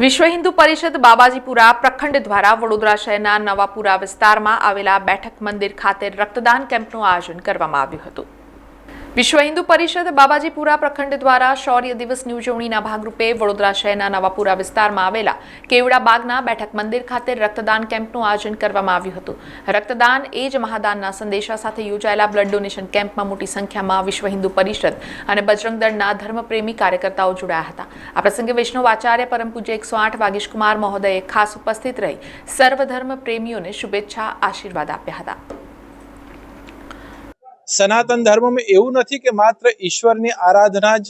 વિશ્વ હિન્દુ પરિષદ બાબાજીપુરા પ્રખંડ દ્વારા વડોદરા શહેરના નવાપુરા વિસ્તારમાં આવેલા બેઠક મંદિર ખાતે રક્તદાન કેમ્પનું આયોજન કરવામાં આવ્યું હતું. વિશ્વ હિન્દુ પરિષદ બાબાજીપુરા પ્રખંડ દ્વારા શૌર્ય દિવસની ઉજવણીના ભાગરૂપે વડોદરા શહેરના નવાપુરા વિસ્તારમાં આવેલા કેવડા બાગના બેઠક મંદિર ખાતે રક્તદાન કેમ્પનું આયોજન કરવામાં આવ્યું હતું. રક્તદાન એ જ મહાદાનના સંદેશા સાથે યોજાયેલા બ્લડ ડોનેશન કેમ્પમાં મોટી સંખ્યામાં વિશ્વ હિન્દુ પરિષદ અને બજરંગ દળના ધર્મપ્રેમી કાર્યકર્તાઓ જોડાયા હતા. આ પ્રસંગે વૈષ્ણવ આચાર્ય પરમ પૂજ્ય એકસો આઠ વાગીશકુમાર મહોદયે ખાસ ઉપસ્થિત રહી સર્વધર્મ પ્રેમીઓને શુભેચ્છા આશીર્વાદ આપ્યા હતા. સનાતન ધર્મમાં એવું નથી કે માત્ર ઈશ્વરની આરાધના જ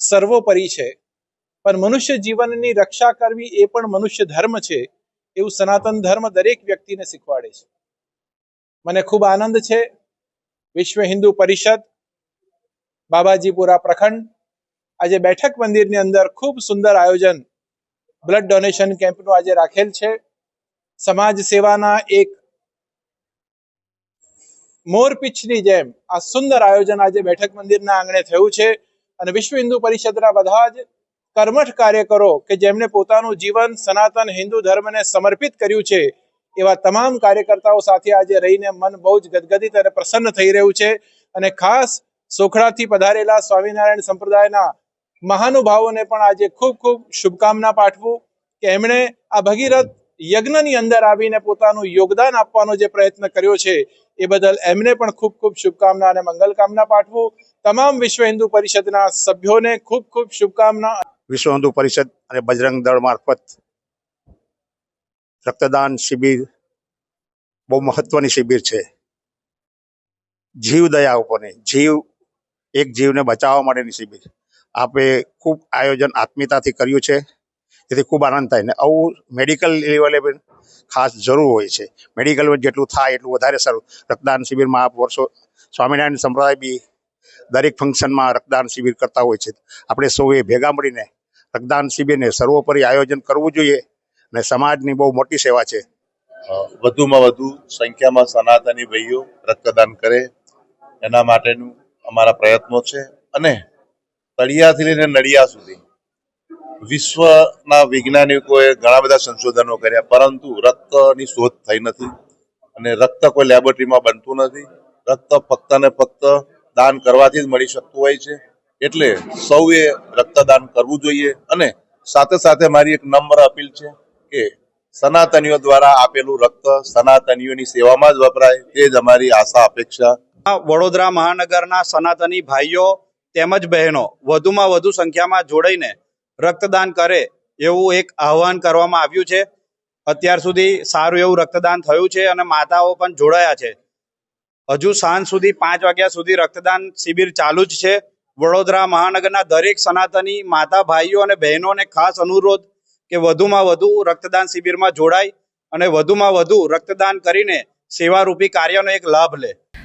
સર્વોપરી છે, પણ મનુષ્ય જીવનની રક્ષા કરવી એ પણ મનુષ્ય ધર્મ છે, એવું સનાતન ધર્મ દરેક વ્યક્તિને શીખવાડે છે. મને ખૂબ આનંદ છે, વિશ્વ હિન્દુ પરિષદ, બાબાજીપુરા પ્રખંડ, આજે બેઠક મંદિરની અંદર ખૂબ સુંદર આયોજન, બ્લડ ડોનેશન કેમ્પનું આજે રાખેલ છે. સમાજ સેવાના એક મોરપીંછની જેમ આ સુંદર આયોજન આજે બેઠક મંદિરના આંગણે થયું છે અને વિશ્વ હિન્દુ પરિષદના બધા જ કર્મઠ કાર્યકરો કે જેમણે પોતાનું જીવન સનાતન હિન્દુ ધર્મને સમર્પિત કર્યું છે, એવા તમામ કાર્યકર્તાઓ સાથે આજે રહીને મન બહુ જ ગદગદિત અને પ્રસન્ન થઈ રહ્યું છે અને ખાસ સોખડાથી પધારેલા સ્વામિનારાયણ સંપ્રદાયના મહાનુભાવોને પણ આજે ખૂબ ખૂબ શુભકામના પાઠવું કે એમણે આ ભગીરથ યજ્ઞની અંદર આવીને પોતાનું યોગદાન આપવાનો જે પ્રયત્ન કર્યો છે, એ બદલ એમને પણ ખૂબ ખૂબ શુભકામના અને મંગલ કામના પાઠવું. તમામ વિશ્વ હિન્દુ પરિષદના સભ્યોને ખૂબ ખૂબ શુભકામના. વિશ્વ હિન્દુ પરિષદ અને બજરંગ દળ મારફત રક્તદાન શિબિર બહુ મહત્વની શિબિર છે. જીવ દયા ઉપરની, જીવ, એક જીવને બચાવવા માટેની શિબિર. આપે ખૂબ આયોજન આત્મીયતાથી કર્યું છે. તેથી ખૂબ આનંદ થાય ને આવું મેડિકલ લેવલે ખાસ જરૂર હોય છે. મેડિકલ જેટલું થાય એટલું વધારે સારું. રક્તદાન શિબિરમાં આપ વર્ષો સ્વામિનારાયણ સંપ્રદાય બી દરેક ફંક્શનમાં રક્તદાન શિબિર કરતા હોય છે. આપણે સૌએ ભેગા મળીને રક્તદાન શિબિરને સર્વોપરી આયોજન કરવું જોઈએ અને સમાજની બહુ મોટી સેવા છે. વધુમાં વધુ સંખ્યામાં સનાતની ભાઈઓ રક્તદાન કરે. એના માટેનું અમારા પ્રયત્નો છે અને તળિયાથી લઈને નડિયા સુધી વિશ્વના વૈજ્ઞાનિકોએ ઘણા બધા સંશોધનો કર્યા, પરંતુ રક્તની શોધ થઈ નથી અને રક્ત કોઈ લેબોરેટરીમાં બનતું નથી. રક્ત ફક્ત ને ફક્ત દાન કરવાથી જ મળી શકતું હોય છે. એટલે સૌએ રક્તદાન કરવું જોઈએ અને સાથે સાથે મારી એક નમ્ર અપીલ છે કે સનાતનીઓ દ્વારા આપેલું રક્ત સનાતનીઓની સેવામાં જ વપરાય, તે જ અમારી આશા, અપેક્ષા. વડોદરા મહાનગરના સનાતની ભાઈઓ તેમજ બહેનો વધુમાં વધુ સંખ્યામાં જોડાઈને રક્તદાન કરે એવું એક આહવાન કરવામાં આવ્યું છે. અત્યાર સુધી સારું એવું રક્તદાન થયું છે અને માતાઓ પણ જોડાયા છે. હજુ સાંજ સુધી પાંચ વાગ્યા સુધી રક્તદાન શિબિર ચાલુ જ છે. વડોદરા મહાનગરના દરેક સનાતની માતા, ભાઈઓ અને બહેનોને ખાસ અનુરોધ કે વધુમાં વધુ રક્તદાન શિબિરમાં જોડાય અને વધુમાં વધુ રક્તદાન કરીને સેવારૂપી કાર્યનો એક લાભ લે.